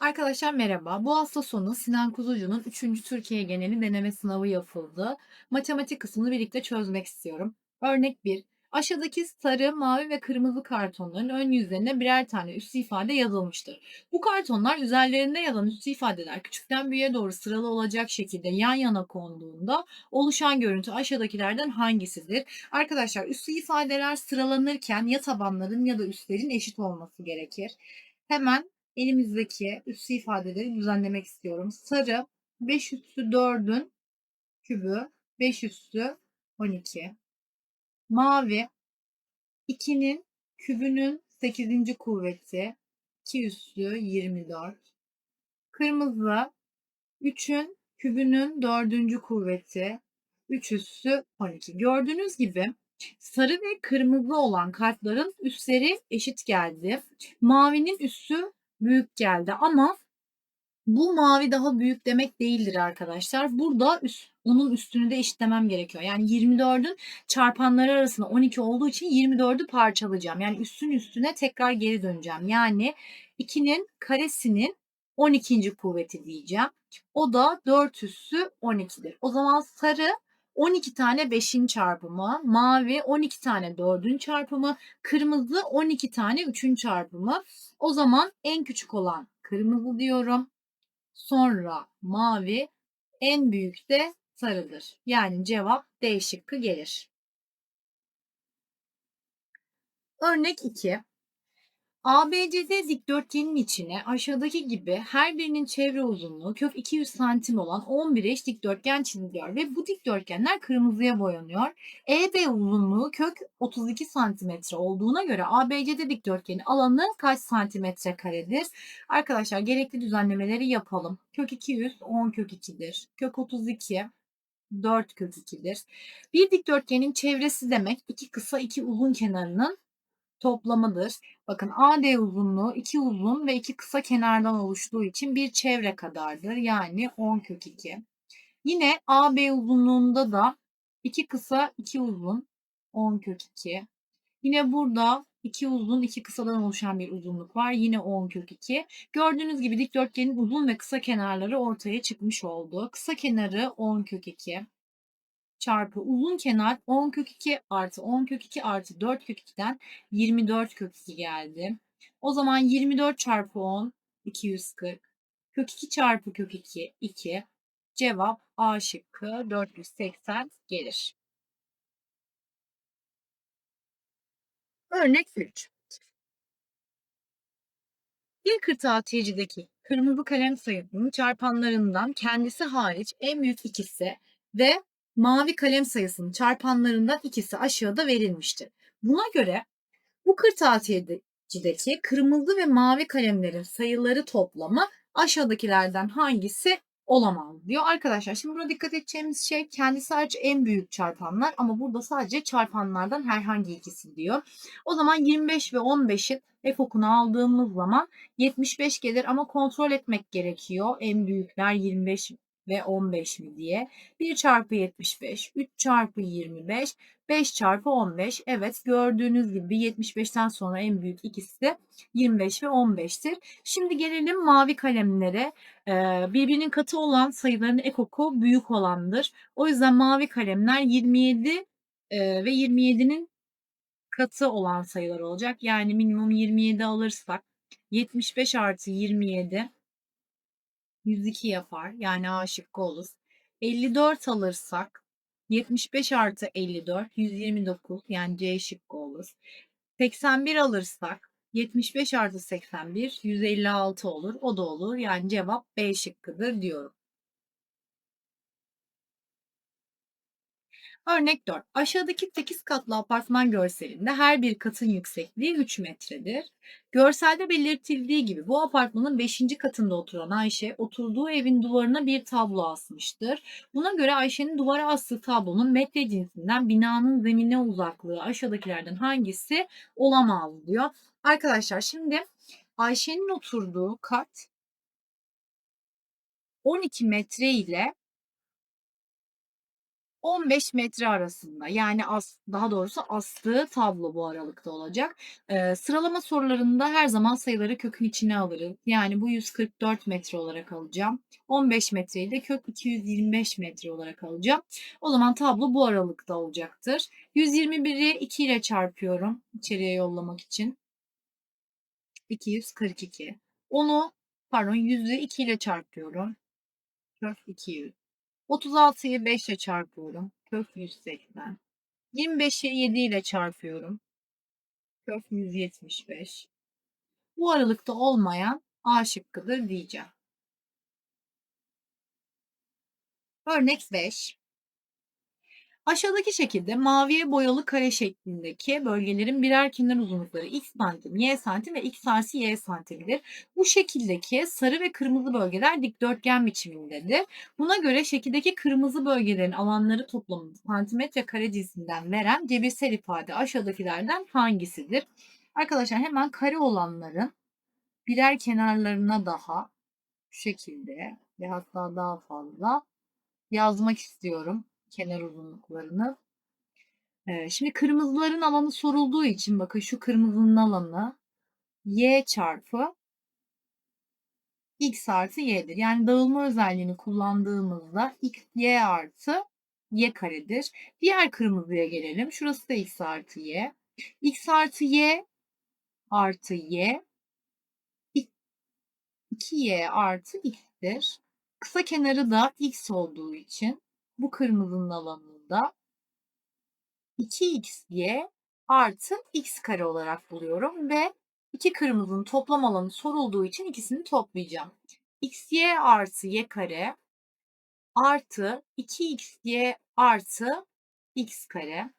Arkadaşlar merhaba. Bu hafta sonu Sinan Kuzucu'nun 3. Türkiye geneli deneme sınavı yapıldı. Matematik kısmını birlikte çözmek istiyorum. Örnek 1. Aşağıdaki sarı, mavi ve kırmızı kartonların ön yüzlerine birer tane üslü ifade yazılmıştır. Bu kartonlar üzerlerinde yazan üslü ifadeler küçükten büyüğe doğru sıralı olacak şekilde yan yana konduğunda oluşan görüntü aşağıdakilerden hangisidir? Arkadaşlar üslü ifadeler sıralanırken ya tabanların ya da üstlerin eşit olması gerekir. Hemen elimizdeki üssü ifadeleri düzenlemek istiyorum. Sarı 5 üssü 4'ün kübü 5 üssü 12. Mavi 2'nin kübünün 8. kuvveti 2 üssü 24. Kırmızı 3'ün kübünün 4. kuvveti 3 üssü 12. Gördüğünüz gibi sarı ve kırmızı olan kartların üstleri eşit geldi. Mavinin üssü büyük geldi ama bu mavi daha büyük demek değildir arkadaşlar. Burada üst, onun üstünü de eşitlemem gerekiyor. Yani 24'ün çarpanları arasında 12 olduğu için 24'ü parçalayacağım. Yani üstün üstüne tekrar geri döneceğim. Yani 2'nin karesinin 12. kuvveti diyeceğim. O da 4 üssü 12'dir. O zaman sarı 12 tane 5'in çarpımı, mavi 12 tane 4'ün çarpımı, kırmızı 12 tane 3'ün çarpımı. O zaman en küçük olan kırmızı diyorum. Sonra mavi, en büyük de sarıdır. Yani cevap D şıkkı gelir. Örnek 2. ABCD dikdörtgenin içine aşağıdaki gibi her birinin çevre uzunluğu kök 200 santim olan 11 eş dikdörtgen çiziliyor ve bu dikdörtgenler kırmızıya boyanıyor. EB uzunluğu kök 32 santimetre olduğuna göre ABCD dikdörtgenin alanı kaç santimetre karedir? Arkadaşlar gerekli düzenlemeleri yapalım. Kök 200 10 kök 2'dir. Kök 32 4 kök 2'dir. Bir dikdörtgenin çevresi demek iki kısa iki uzun kenarının toplamıdır. Bakın AD uzunluğu iki uzun ve iki kısa kenardan oluştuğu için bir çevre kadardır. Yani 10 kök 2. Yine AB uzunluğunda da iki kısa iki uzun 10 kök 2. Yine burada iki uzun iki kısadan oluşan bir uzunluk var. Yine 10 kök 2. Gördüğünüz gibi dikdörtgenin uzun ve kısa kenarları ortaya çıkmış oldu. Kısa kenarı 10 kök 2 çarpı uzun kenar 10 kök 2 artı 10 kök 2 artı 4 kök 2'den 24 kök 2 geldi. O zaman 24 çarpı 10 240. Kök 2 çarpı kök 2 2. Cevap A şıkkı 480 gelir. Örnek 3. Bir kırtasiyecideki kırmızı kalem sayısının çarpanlarından kendisi hariç en büyük ikisi ve mavi kalem sayısının çarpanlarından ikisi aşağıda verilmiştir. Buna göre bu kırtasiyecideki kırmızı ve mavi kalemlerin sayıları toplamı aşağıdakilerden hangisi olamaz diyor. Arkadaşlar şimdi burada dikkat edeceğimiz şey kendisi sadece en büyük çarpanlar ama burada sadece çarpanlardan herhangi ikisi diyor. O zaman 25 ve 15'in efokunu aldığımız zaman 75 gelir ama kontrol etmek gerekiyor. En büyükler 25 ve 15 mi diye. 1 çarpı 75, 3 çarpı 25, 5 çarpı 15. Evet gördüğünüz gibi 75'ten sonra en büyük ikisi de 25 ve 15'tir. Şimdi gelelim mavi kalemlere. birbirinin katı olan sayıların ekoku büyük olandır. O yüzden mavi kalemler 27 ve 27'nin katı olan sayılar olacak. Yani minimum 27 alırsak 75 artı 27 102 yapar. Yani A şıkkı olur. 54 alırsak 75 artı 54 129 yani C şıkkı olur. 81 alırsak 75 artı 81 156 olur. O da olur. Yani cevap B şıkkıdır diyorum. Örnek 4. Aşağıdaki 8 katlı apartman görselinde her bir katın yüksekliği 3 metredir. Görselde belirtildiği gibi bu apartmanın 5. katında oturan Ayşe oturduğu evin duvarına bir tablo asmıştır. Buna göre Ayşe'nin duvara astığı tablonun metre cinsinden binanın zemine uzaklığı aşağıdakilerden hangisi olamaz diyor. Arkadaşlar şimdi Ayşe'nin oturduğu kat 12 metre ile 15 metre arasında. Yani as daha doğrusu astığı tablo bu aralıkta olacak. Eee, sıralama sorularında her zaman sayıları kökün içine alırız. Yani bu 144 metre olarak alacağım. 15 metreyi de kök 225 metre olarak alacağım. O zaman tablo bu aralıkta olacaktır. 121'i 2 ile çarpıyorum içeriye yollamak için. 242. Onu pardon 100'ü 2 ile çarpıyorum. Kök 200. 36'yı 5 ile çarpıyorum. Kök 180. 25'i 7 ile çarpıyorum. Kök 175. Bu aralıkta olmayan A şıkkıdır diyeceğim. Örnek 5. Aşağıdaki şekilde maviye boyalı kare şeklindeki bölgelerin birer kenar uzunlukları x santim, y santim ve x artı y santimdir. Bu şekildeki sarı ve kırmızı bölgeler dikdörtgen biçimindedir. Buna göre şekildeki kırmızı bölgelerin alanları toplamını santimetre kare cinsinden veren cebirsel ifade aşağıdakilerden hangisidir? Arkadaşlar hemen kare olanların birer kenarlarına daha şu şekilde ve hatta daha fazla yazmak istiyorum kenar uzunluklarını. Ee, şimdi kırmızıların alanı sorulduğu için bakın şu kırmızının alanı y çarpı x artı y'dir. Yani dağılma özelliğini kullandığımızda x y artı y karedir. Diğer kırmızıya gelelim. Şurası da x artı y. x artı y artı y 2y artı x'tir. Kısa kenarı da x olduğu için bu kırmızının alanında 2xy artı x kare olarak buluyorum ve iki kırmızının toplam alanı sorulduğu için ikisini toplayacağım. xy artı y kare artı 2xy artı x kare.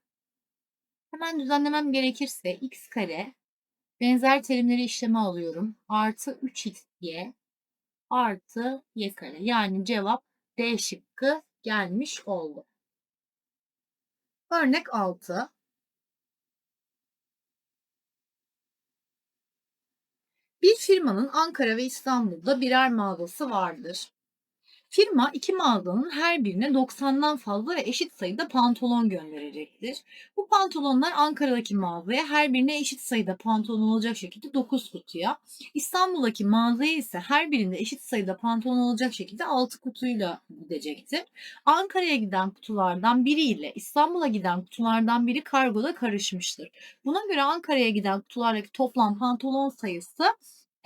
Hemen düzenlemem gerekirse x kare benzer terimleri işleme alıyorum. Artı 3xy artı y kare. Yani cevap D şıkkı gelmiş oldu. Örnek 6. Bir firmanın Ankara ve İstanbul'da birer mağazası vardır. Firma iki mağazanın her birine 90'dan fazla ve eşit sayıda pantolon gönderecektir. Bu pantolonlar Ankara'daki mağazaya her birine eşit sayıda pantolon olacak şekilde 9 kutuya, İstanbul'daki mağazaya ise her birinde eşit sayıda pantolon olacak şekilde 6 kutuyla gidecektir. Ankara'ya giden kutulardan biri ile İstanbul'a giden kutulardan biri kargoda karışmıştır. Buna göre Ankara'ya giden kutulardaki toplam pantolon sayısı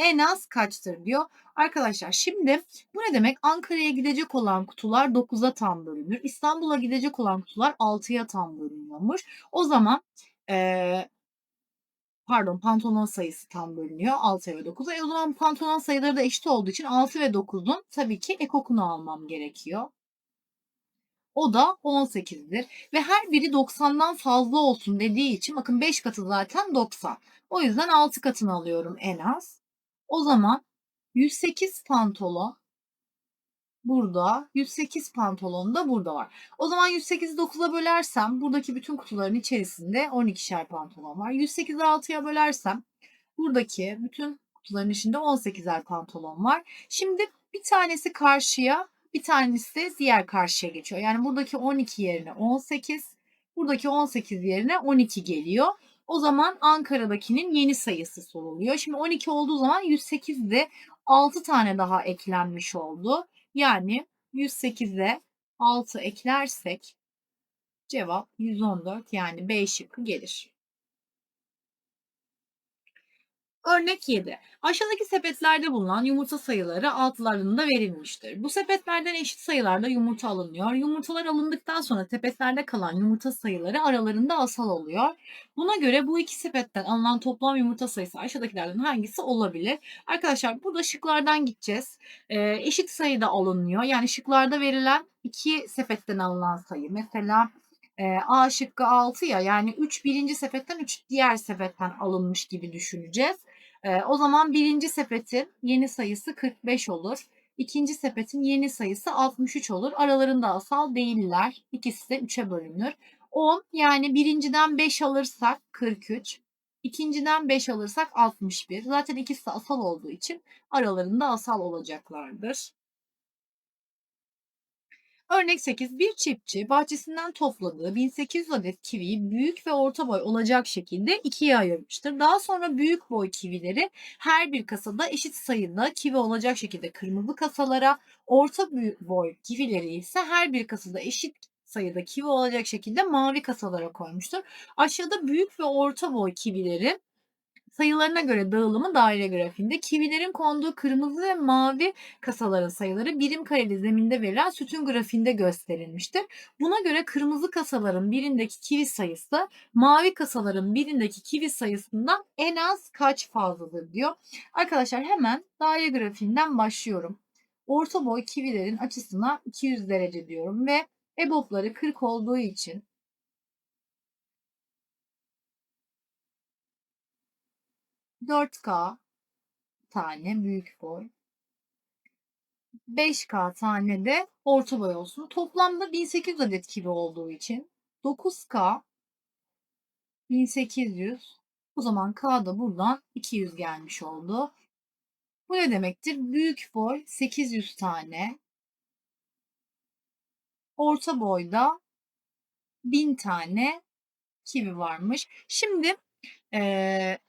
en az kaçtır diyor. Arkadaşlar şimdi bu ne demek? Ankara'ya gidecek olan kutular 9'a tam bölünür. İstanbul'a gidecek olan kutular 6'ya tam bölünüyormuş. O zaman ee, pardon pantolon sayısı tam bölünüyor 6 ve 9'a. E o zaman pantolon sayıları da eşit olduğu için 6 ve 9'un tabii ki ekokunu almam gerekiyor. O da 18'dir. Ve her biri 90'dan fazla olsun dediği için bakın 5 katı zaten 90. O yüzden 6 katını alıyorum en az. O zaman 108 pantolon burada, 108 pantolon da burada var. O zaman 108'i 9'a bölersem buradaki bütün kutuların içerisinde 12'şer pantolon var. 108'i 6'ya bölersem buradaki bütün kutuların içinde 18'er pantolon var. Şimdi bir tanesi karşıya, bir tanesi de diğer karşıya geçiyor. Yani buradaki 12 yerine 18, buradaki 18 yerine 12 geliyor. O zaman Ankara'dakinin yeni sayısı soruluyor. Şimdi 12 olduğu zaman 108'de 6 tane daha eklenmiş oldu. Yani 108'e 6 eklersek cevap 114 yani B şıkkı gelir. Örnek 7. Aşağıdaki sepetlerde bulunan yumurta sayıları altlarında verilmiştir. Bu sepetlerden eşit sayılarda yumurta alınıyor. Yumurtalar alındıktan sonra sepetlerde kalan yumurta sayıları aralarında asal oluyor. Buna göre bu iki sepetten alınan toplam yumurta sayısı aşağıdakilerden hangisi olabilir? Arkadaşlar burada şıklardan gideceğiz. Ee, eşit sayıda alınıyor. Yani şıklarda verilen iki sepetten alınan sayı. Mesela e, A şıkkı 6 ya yani 3 birinci sepetten 3 diğer sepetten alınmış gibi düşüneceğiz. E, o zaman birinci sepetin yeni sayısı 45 olur. İkinci sepetin yeni sayısı 63 olur. Aralarında asal değiller. İkisi de 3'e bölünür. 10 yani birinciden 5 alırsak 43. İkinciden 5 alırsak 61. Zaten ikisi de asal olduğu için aralarında asal olacaklardır. Örnek 8. Bir çiftçi bahçesinden topladığı 1800 adet kiviyi büyük ve orta boy olacak şekilde ikiye ayırmıştır. Daha sonra büyük boy kivileri her bir kasada eşit sayıda kivi olacak şekilde kırmızı kasalara, orta boy kivileri ise her bir kasada eşit sayıda kivi olacak şekilde mavi kasalara koymuştur. Aşağıda büyük ve orta boy kivileri sayılarına göre dağılımı daire grafiğinde kivilerin konduğu kırmızı ve mavi kasaların sayıları birim kareli zeminde verilen sütun grafiğinde gösterilmiştir. Buna göre kırmızı kasaların birindeki kivi sayısı mavi kasaların birindeki kivi sayısından en az kaç fazladır diyor. Arkadaşlar hemen daire grafiğinden başlıyorum. Orta boy kivilerin açısına 200 derece diyorum ve EBOB'ları 40 olduğu için 4K tane büyük boy. 5K tane de orta boy olsun. Toplamda 1800 adet kivi olduğu için 9K 1800 o zaman K da buradan 200 gelmiş oldu. Bu ne demektir? Büyük boy 800 tane. Orta boyda 1000 tane kivi varmış. Şimdi ee,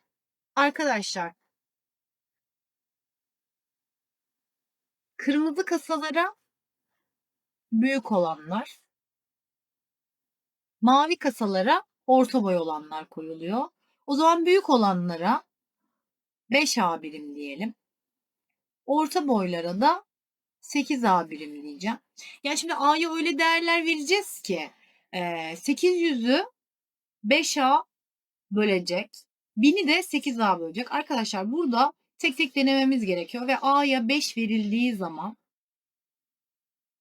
Arkadaşlar kırmızı kasalara büyük olanlar, mavi kasalara orta boy olanlar koyuluyor. O zaman büyük olanlara 5A birim diyelim. Orta boylara da 8A birim diyeceğim. Yani şimdi A'ya öyle değerler vereceğiz ki 800'ü 5A bölecek. 1000'i de 8A bölecek. Arkadaşlar burada tek tek denememiz gerekiyor ve A'ya 5 verildiği zaman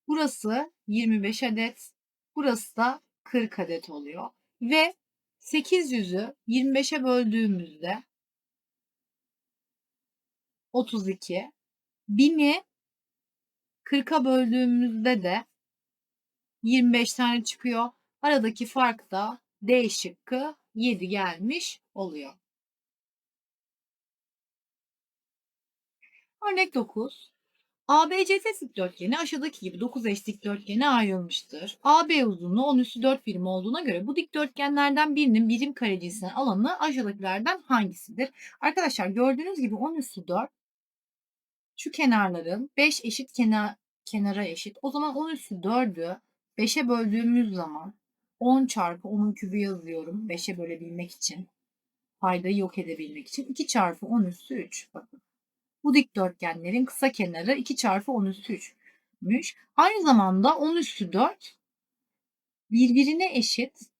burası 25 adet, burası da 40 adet oluyor. Ve 800'ü 25'e böldüğümüzde 32, 1000'i 40'a böldüğümüzde de 25 tane çıkıyor. Aradaki fark da D şıkkı 7 gelmiş oluyor. Örnek 9. ABCD dikdörtgeni aşağıdaki gibi 9 eş dikdörtgene ayrılmıştır. AB uzunluğu 10 üssü 4 birim olduğuna göre bu dikdörtgenlerden birinin birim karecisinin alanı aşağıdakilerden hangisidir? Arkadaşlar gördüğünüz gibi 10 üssü 4 şu kenarların 5 eşit kenar, kenara eşit. O zaman 10 üssü 4'ü 5'e böldüğümüz zaman 10 çarpı 10'un kübü yazıyorum 5'e bölebilmek için. Paydayı yok edebilmek için. 2 çarpı 10 üssü 3. Bakın. Bu dikdörtgenlerin kısa kenarı 2 çarpı 10 üstü 3'müş. Aynı zamanda 10 üstü 4 birbirine eşit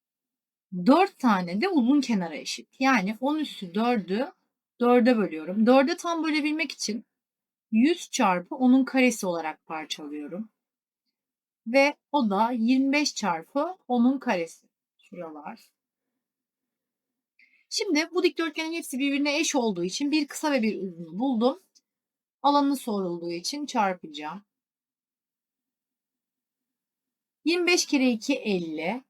4 tane de uzun kenara eşit. Yani 10 üstü 4'ü 4'e bölüyorum. 4'e tam bölebilmek için 100 çarpı 10'un karesi olarak parçalıyorum. Ve o da 25 çarpı 10'un karesi. Şuralar. Şimdi bu dikdörtgenin hepsi birbirine eş olduğu için bir kısa ve bir uzunu buldum. Alanı sorulduğu için çarpacağım. 25 kere 2 50.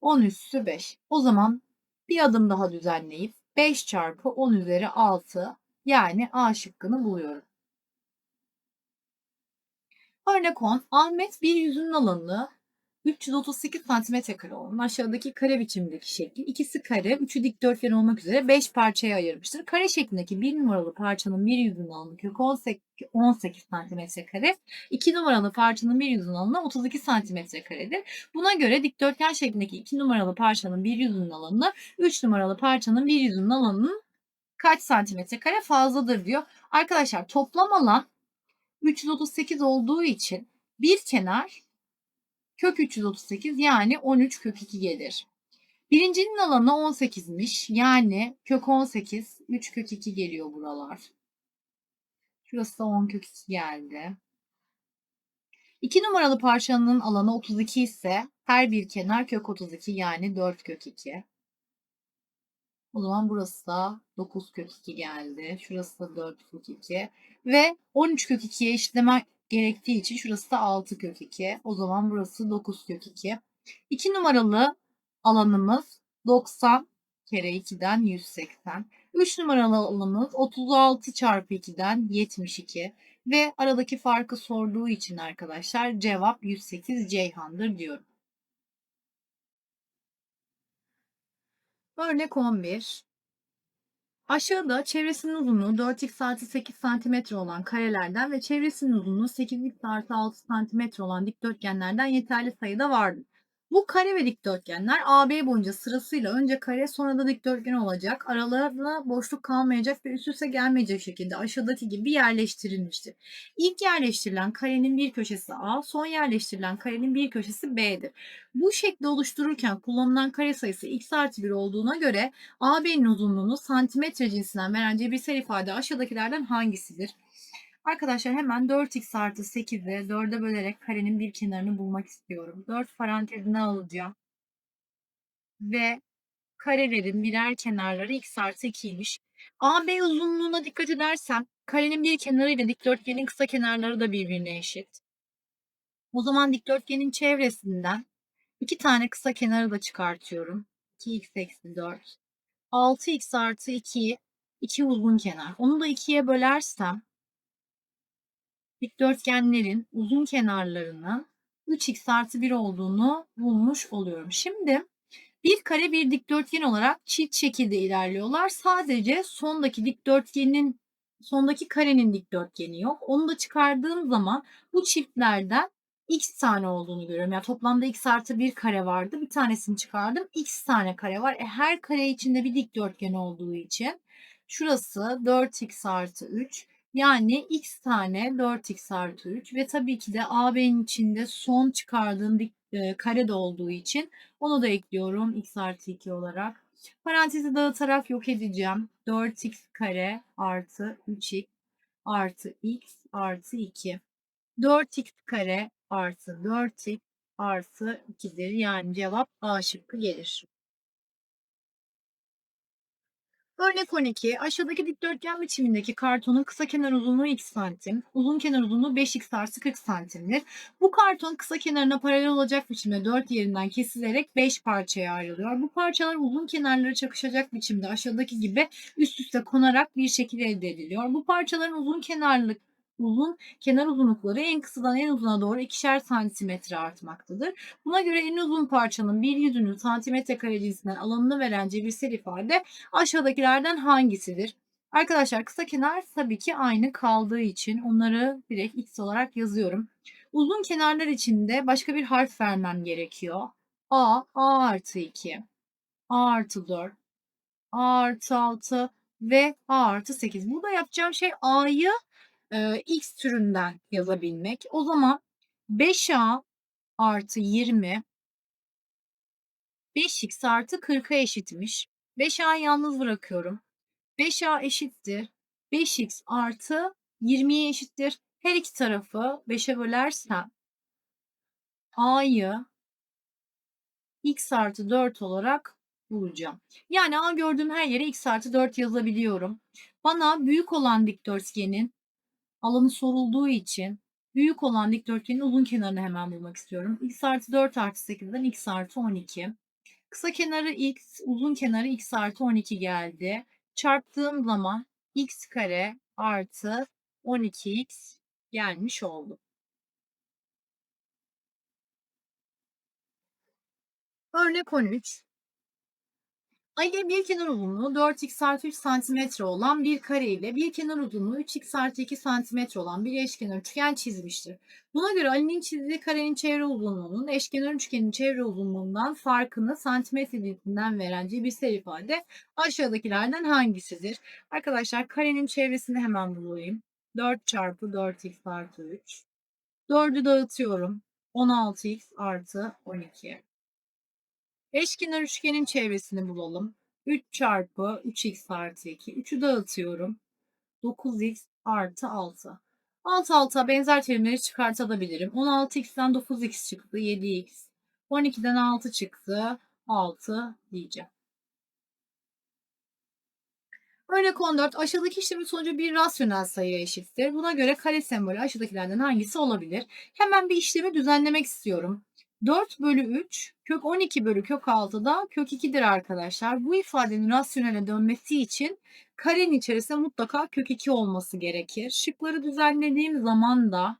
10 üssü 5. O zaman bir adım daha düzenleyip 5 çarpı 10 üzeri 6 yani A şıkkını buluyorum. Örnek 10. Ahmet bir yüzünün alanını 338 cm kare olan aşağıdaki kare biçimindeki şekli ikisi kare, üçü dikdörtgen olmak üzere 5 parçaya ayırmıştır. Kare şeklindeki bir numaralı parçanın bir yüzünün alanı kök 18, 18 cm kare, 2 numaralı parçanın bir yüzünün alanı 32 cm karedir. Buna göre dikdörtgen şeklindeki 2 numaralı parçanın bir yüzünün alanı 3 numaralı parçanın bir yüzünün alanının kaç santimetre kare fazladır diyor. Arkadaşlar toplam alan 338 olduğu için bir kenar kök 338 yani 13 kök 2 gelir. Birincinin alanı 18'miş. Yani kök 18 3 kök 2 geliyor buralar. Şurası da 10 kök 2 geldi. 2 numaralı parçanın alanı 32 ise her bir kenar kök 32 yani 4 kök 2. O zaman burası da 9 kök 2 geldi. Şurası da 4 kök 2. Ve 13 kök 2'ye eşitleme gerektiği için şurası da 6 kök 2. O zaman burası 9 kök 2. 2 numaralı alanımız 90 kere 2'den 180. 3 numaralı alanımız 36 çarpı 2'den 72 ve aradaki farkı sorduğu için arkadaşlar cevap 108 Ceyhan'dır diyorum. Örnek 11. Aşağıda çevresinin uzunluğu 4x artı 8 cm olan karelerden ve çevresinin uzunluğu 8x artı 6 cm olan dikdörtgenlerden yeterli sayıda vardır. Bu kare ve dikdörtgenler AB boyunca sırasıyla önce kare sonra da dikdörtgen olacak. Aralarında boşluk kalmayacak ve üst üste gelmeyecek şekilde aşağıdaki gibi yerleştirilmiştir. İlk yerleştirilen karenin bir köşesi A, son yerleştirilen karenin bir köşesi B'dir. Bu şekli oluştururken kullanılan kare sayısı x artı 1 olduğuna göre AB'nin uzunluğunu santimetre cinsinden veren cebirsel ifade aşağıdakilerden hangisidir? Arkadaşlar hemen 4x artı 8'i 4'e bölerek karenin bir kenarını bulmak istiyorum. 4 parantezine alacağım. Ve karelerin birer kenarları x artı 2'ymiş. AB uzunluğuna dikkat edersem karenin bir kenarı ile dikdörtgenin kısa kenarları da birbirine eşit. O zaman dikdörtgenin çevresinden iki tane kısa kenarı da çıkartıyorum. 2x eksi 4. 6x artı 2, 2 uzun kenar. Onu da 2'ye bölersem dikdörtgenlerin uzun kenarlarının 3x artı 1 olduğunu bulmuş oluyorum. Şimdi bir kare bir dikdörtgen olarak çift şekilde ilerliyorlar. Sadece sondaki dikdörtgenin sondaki karenin dikdörtgeni yok. Onu da çıkardığım zaman bu çiftlerden x tane olduğunu görüyorum. Yani toplamda x artı bir kare vardı. Bir tanesini çıkardım. x tane kare var. E, her kare içinde bir dikdörtgen olduğu için şurası 4x artı 3. Yani x tane 4x artı 3 ve tabii ki de AB'nin içinde son çıkardığım bir e, kare de olduğu için onu da ekliyorum x artı 2 olarak. Parantezi dağıtarak yok edeceğim. 4x kare artı 3x artı x artı 2. 4x kare artı 4x artı 2'dir. Yani cevap A şıkkı gelir. Örnek 12. Aşağıdaki dikdörtgen biçimindeki kartonun kısa kenar uzunluğu x santim, uzun kenar uzunluğu 5x artı 40 santimdir. Bu karton kısa kenarına paralel olacak biçimde 4 yerinden kesilerek 5 parçaya ayrılıyor. Bu parçalar uzun kenarları çakışacak biçimde aşağıdaki gibi üst üste konarak bir şekil elde ediliyor. Bu parçaların uzun kenarlık uzun kenar uzunlukları en kısadan en uzuna doğru ikişer santimetre artmaktadır. Buna göre en uzun parçanın bir yüzünün santimetre kare alanını veren cebirsel ifade aşağıdakilerden hangisidir? Arkadaşlar kısa kenar tabii ki aynı kaldığı için onları direkt x olarak yazıyorum. Uzun kenarlar için de başka bir harf vermem gerekiyor. A, A artı 2, A artı 4, A artı 6 ve A artı 8. Burada yapacağım şey A'yı e, x türünden yazabilmek. O zaman 5a artı 20 5x artı 40'a eşitmiş. 5a yalnız bırakıyorum. 5a eşittir. 5x artı 20'ye eşittir. Her iki tarafı 5'e bölersem a'yı x artı 4 olarak bulacağım. Yani a gördüğüm her yere x artı 4 yazabiliyorum. Bana büyük olan dikdörtgenin alanı sorulduğu için büyük olan dikdörtgenin uzun kenarını hemen bulmak istiyorum. x artı 4 artı 8'den x artı 12. Kısa kenarı x, uzun kenarı x artı 12 geldi. Çarptığım zaman x kare artı 12x gelmiş oldu. Örnek 13. Ayı bir kenar uzunluğu 4x artı 3 cm olan bir kare ile bir kenar uzunluğu 3x artı 2 cm olan bir eşkenar üçgen çizmiştir. Buna göre Ali'nin çizdiği karenin çevre uzunluğunun eşkenar üçgenin çevre uzunluğundan farkını santimetre cinsinden veren cebirsel ifade aşağıdakilerden hangisidir? Arkadaşlar karenin çevresini hemen bulayım. 4 çarpı 4x artı 3. 4'ü dağıtıyorum. 16x artı 12. Eşkenar üçgenin çevresini bulalım. 3 çarpı 3x artı 2. 3'ü dağıtıyorum. 9x artı 6. Alt alta benzer terimleri çıkartabilirim. 16x'ten 9x çıktı. 7x. 12'den 6 çıktı. 6 diyeceğim. Örnek 14. Aşağıdaki işlemin sonucu bir rasyonel sayıya eşittir. Buna göre kare sembolü aşağıdakilerden hangisi olabilir? Hemen bir işlemi düzenlemek istiyorum. 4 bölü 3 kök 12 bölü kök 6 da kök 2'dir arkadaşlar. Bu ifadenin rasyonele dönmesi için karenin içerisinde mutlaka kök 2 olması gerekir. Şıkları düzenlediğim zaman da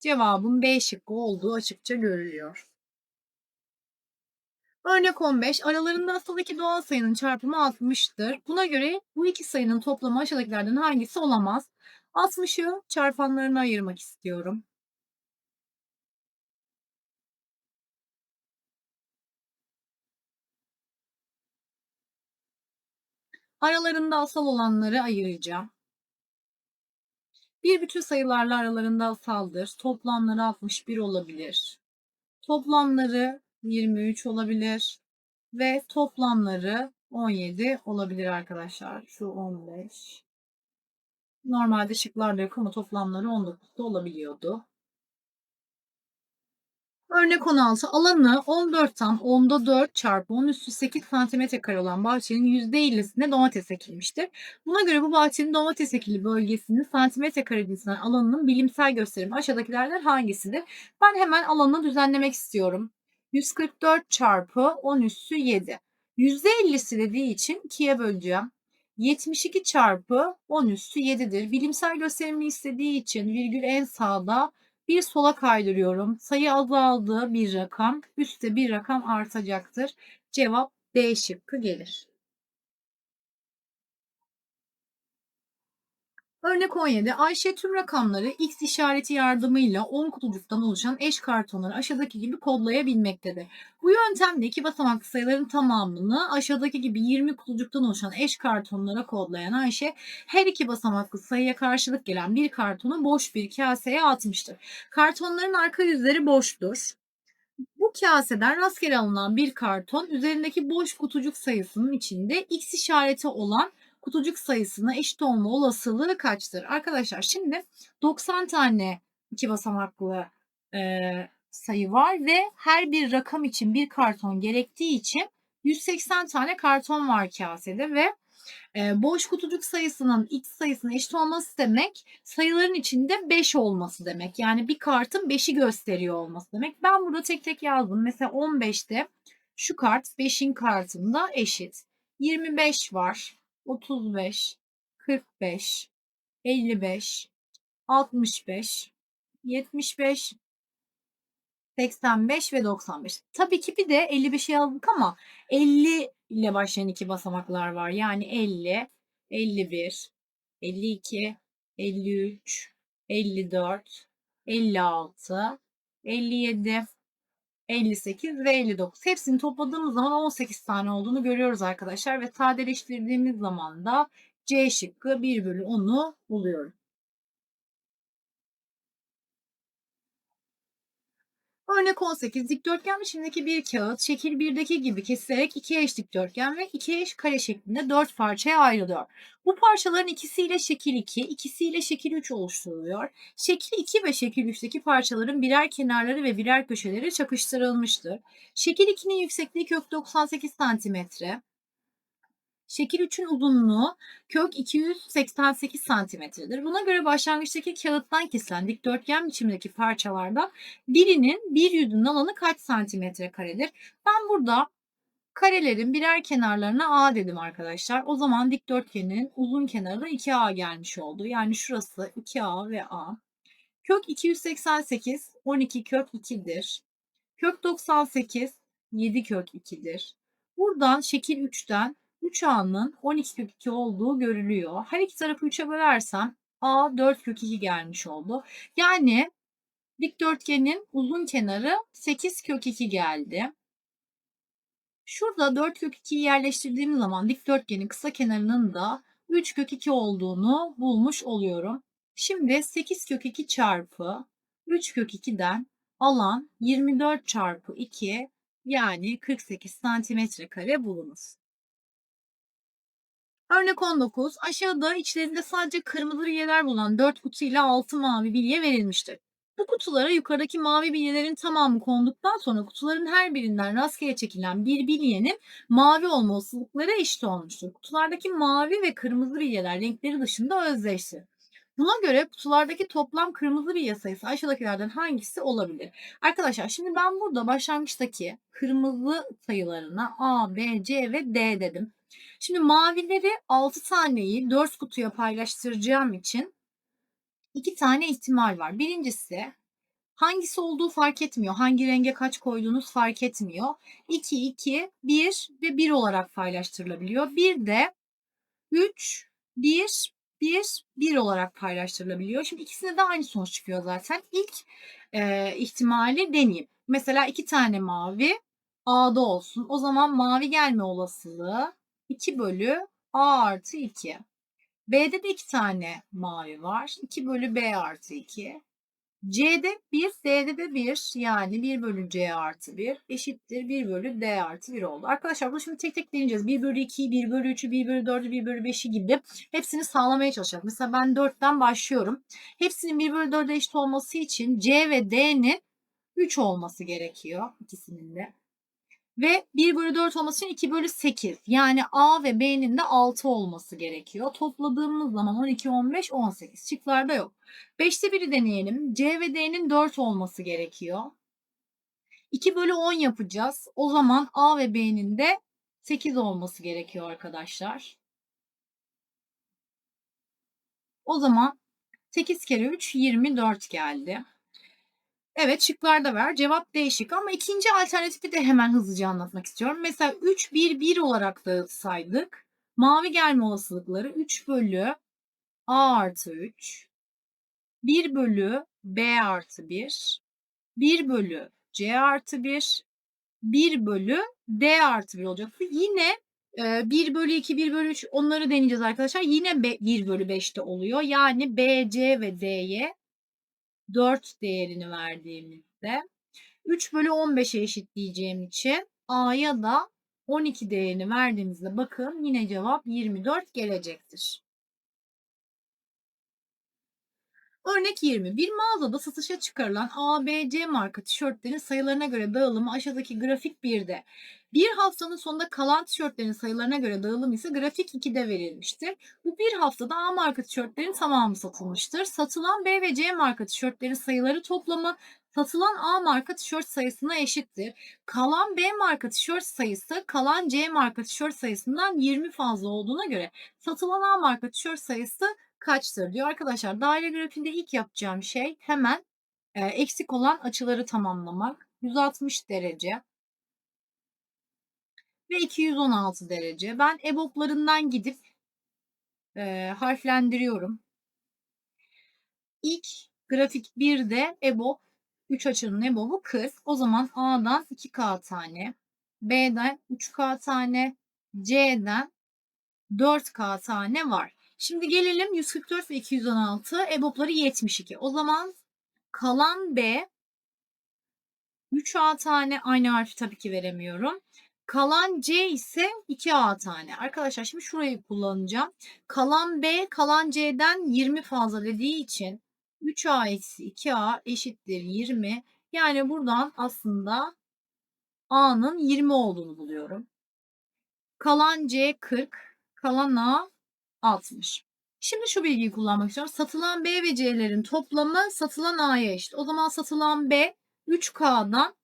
cevabın B şıkkı olduğu açıkça görülüyor. Örnek 15. Aralarında asal iki doğal sayının çarpımı 60'tır. Buna göre bu iki sayının toplamı aşağıdakilerden hangisi olamaz? 60'ı çarpanlarına ayırmak istiyorum. Aralarında asal olanları ayıracağım. Bir bütün sayılarla aralarında asaldır. Toplamları 61 olabilir. Toplamları 23 olabilir. Ve toplamları 17 olabilir arkadaşlar. Şu 15. Normalde şıklarda yok ama toplamları 19 da olabiliyordu. Örnek 16. Alanı 14 tam 10'da 4 çarpı 10 üstü 8 santimetre kare olan bahçenin %50'sine domates ekilmiştir. Buna göre bu bahçenin domates ekili bölgesinin santimetre kare cinsinden alanının bilimsel gösterimi aşağıdakilerden hangisidir? Ben hemen alanı düzenlemek istiyorum. 144 çarpı 10 üstü 7. %50'si dediği için 2'ye böleceğim. 72 çarpı 10 üstü 7'dir. Bilimsel gösterimini istediği için virgül en sağda bir sola kaydırıyorum. Sayı azaldığı bir rakam, üstte bir rakam artacaktır. Cevap D şıkkı gelir. Örnek 17. Ayşe tüm rakamları X işareti yardımıyla 10 kutucuktan oluşan eş kartonları aşağıdaki gibi kodlayabilmektedir. Bu yöntemle iki basamaklı sayıların tamamını aşağıdaki gibi 20 kutucuktan oluşan eş kartonlara kodlayan Ayşe her iki basamaklı sayıya karşılık gelen bir kartonu boş bir kaseye atmıştır. Kartonların arka yüzleri boştur. Bu kaseden rastgele alınan bir karton üzerindeki boş kutucuk sayısının içinde X işareti olan kutucuk sayısına eşit olma olasılığı kaçtır? Arkadaşlar şimdi 90 tane iki basamaklı e, sayı var ve her bir rakam için bir karton gerektiği için 180 tane karton var kasede ve e, boş kutucuk sayısının x sayısına eşit olması demek sayıların içinde 5 olması demek. Yani bir kartın 5'i gösteriyor olması demek. Ben burada tek tek yazdım. Mesela 15'te şu kart 5'in kartında eşit. 25 var. 35, 45, 55, 65, 75, 85 ve 95. Tabii ki bir de 55'i yazdık ama 50 ile başlayan iki basamaklar var. Yani 50, 51, 52, 53, 54, 56, 57, 58 ve 59. Hepsini topladığımız zaman 18 tane olduğunu görüyoruz arkadaşlar. Ve sadeleştirdiğimiz zaman da C şıkkı 1 bölü 10'u buluyorum. Örnek 18 dikdörtgen biçimdeki bir kağıt şekil 1'deki gibi kesilerek iki eş dikdörtgen ve iki eş kare şeklinde 4 parçaya ayrılıyor. Bu parçaların ikisiyle şekil 2, ikisiyle şekil 3 oluşturuluyor. Şekil 2 ve şekil 3'teki parçaların birer kenarları ve birer köşeleri çakıştırılmıştır. Şekil 2'nin yüksekliği kök 98 cm. Şekil 3'ün uzunluğu kök 288 santimetredir. Buna göre başlangıçtaki kağıttan kesilen dikdörtgen biçimdeki parçalardan birinin bir yüzünün alanı kaç santimetre karedir? Ben burada karelerin birer kenarlarına A dedim arkadaşlar. O zaman dikdörtgenin uzun kenarı da 2A gelmiş oldu. Yani şurası 2A ve A. Kök 288 12 kök 2'dir. Kök 98 7 kök 2'dir. Buradan şekil 3'ten 3A'nın 12 kök 2 olduğu görülüyor. Her iki tarafı 3'e bölersem A 4 kök 2 gelmiş oldu. Yani dikdörtgenin uzun kenarı 8 kök 2 geldi. Şurada 4 kök 2'yi yerleştirdiğim zaman dikdörtgenin kısa kenarının da 3 kök 2 olduğunu bulmuş oluyorum. Şimdi 8 kök 2 çarpı 3 kök 2'den alan 24 çarpı 2 yani 48 santimetre kare bulunur. Örnek 19. Aşağıda içlerinde sadece kırmızı bilyeler bulunan 4 kutu ile 6 mavi bilye verilmiştir. Bu kutulara yukarıdaki mavi bilyelerin tamamı konduktan sonra kutuların her birinden rastgele çekilen bir bilyenin mavi olma olasılıkları eşit olmuştur. Kutulardaki mavi ve kırmızı bilyeler renkleri dışında özdeştir. Buna göre kutulardaki toplam kırmızı bilye sayısı aşağıdakilerden hangisi olabilir? Arkadaşlar şimdi ben burada başlangıçtaki kırmızı sayılarına A, B, C ve D dedim. Şimdi mavileri 6 taneyi 4 kutuya paylaştıracağım için 2 tane ihtimal var. Birincisi hangisi olduğu fark etmiyor. Hangi renge kaç koyduğunuz fark etmiyor. 2, 2, 1 ve 1 olarak paylaştırılabiliyor. Bir de 3, 1, 1, 1 olarak paylaştırılabiliyor. Şimdi ikisinde de aynı sonuç çıkıyor zaten. İlk e, ihtimali deneyeyim. Mesela iki tane mavi A'da olsun. O zaman mavi gelme olasılığı 2 bölü A artı 2. B'de de iki tane mavi var. 2 bölü B artı 2. C'de 1, D'de de 1 yani 1 bölü C artı 1 eşittir 1 bölü D artı 1 oldu. Arkadaşlar bunu şimdi tek tek deneyeceğiz. 1 bölü 2'yi, 1 bölü 3'ü, 1 bölü 4'ü, 1 bölü 5'i gibi hepsini sağlamaya çalışacağız. Mesela ben 4'ten başlıyorum. Hepsinin 1 bölü 4'e eşit olması için C ve D'nin 3 olması gerekiyor ikisinin de. Ve 1 bölü 4 olması için 2 bölü 8. Yani A ve B'nin de 6 olması gerekiyor. Topladığımız zaman 12, 15, 18. Şıklarda yok. 5'te biri deneyelim. C ve D'nin 4 olması gerekiyor. 2 bölü 10 yapacağız. O zaman A ve B'nin de 8 olması gerekiyor arkadaşlar. O zaman 8 kere 3 24 geldi. Evet şıklarda ver. Cevap değişik ama ikinci alternatifi de hemen hızlıca anlatmak istiyorum. Mesela 3 1 1 olarak dağıtsaydık mavi gelme olasılıkları 3 bölü A artı 3 1 bölü B artı 1 1 bölü C artı 1 1 bölü D artı 1 olacaktı. Yine 1 bölü 2, 1 bölü 3 onları deneyeceğiz arkadaşlar. Yine 1 bölü 5'te oluyor. Yani B, C ve D'ye 4 değerini verdiğimizde 3 bölü 15'e eşitleyeceğim için A'ya da 12 değerini verdiğimizde bakın yine cevap 24 gelecektir. Örnek 20. Bir mağazada satışa çıkarılan A, B, C marka tişörtlerin sayılarına göre dağılımı aşağıdaki grafik 1'de. Bir haftanın sonunda kalan tişörtlerin sayılarına göre dağılım ise grafik 2'de verilmiştir. Bu bir haftada A marka tişörtlerin tamamı satılmıştır. Satılan B ve C marka tişörtlerin sayıları toplamı satılan A marka tişört sayısına eşittir. Kalan B marka tişört sayısı kalan C marka tişört sayısından 20 fazla olduğuna göre satılan A marka tişört sayısı kaçtır diyor. Arkadaşlar daire grafiğinde ilk yapacağım şey hemen e, eksik olan açıları tamamlamak. 160 derece ve 216 derece. Ben EBOB'larından gidip e, harflendiriyorum. İlk grafik 1'de EBOB 3 açının EBOB'u 40. O zaman A'dan 2K tane, B'den 3K tane, C'den 4K tane var. Şimdi gelelim 144 ve 216 EBOB'ları 72. O zaman kalan B 3A tane aynı harfi tabii ki veremiyorum. Kalan C ise 2A tane. Arkadaşlar şimdi şurayı kullanacağım. Kalan B kalan C'den 20 fazla dediği için 3A eksi 2A eşittir 20. Yani buradan aslında A'nın 20 olduğunu buluyorum. Kalan C 40, kalan A 60. Şimdi şu bilgiyi kullanmak istiyorum. Satılan B ve C'lerin toplamı satılan A'ya eşit. O zaman satılan B 3K'dan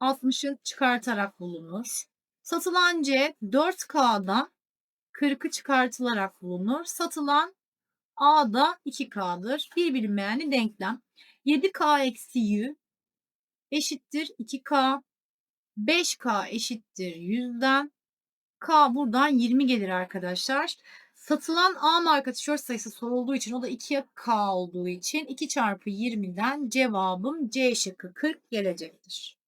60'ı çıkartarak bulunur. Satılan C 4K'dan 40'ı çıkartılarak bulunur. Satılan A da 2K'dır. Bir bilinmeyeni denklem. 7K eksi Y eşittir 2K. 5K eşittir 100'den. K buradan 20 gelir arkadaşlar. Satılan A marka tişört sayısı sorulduğu için o da 2K olduğu için 2 çarpı 20'den cevabım C şıkkı 40 gelecektir.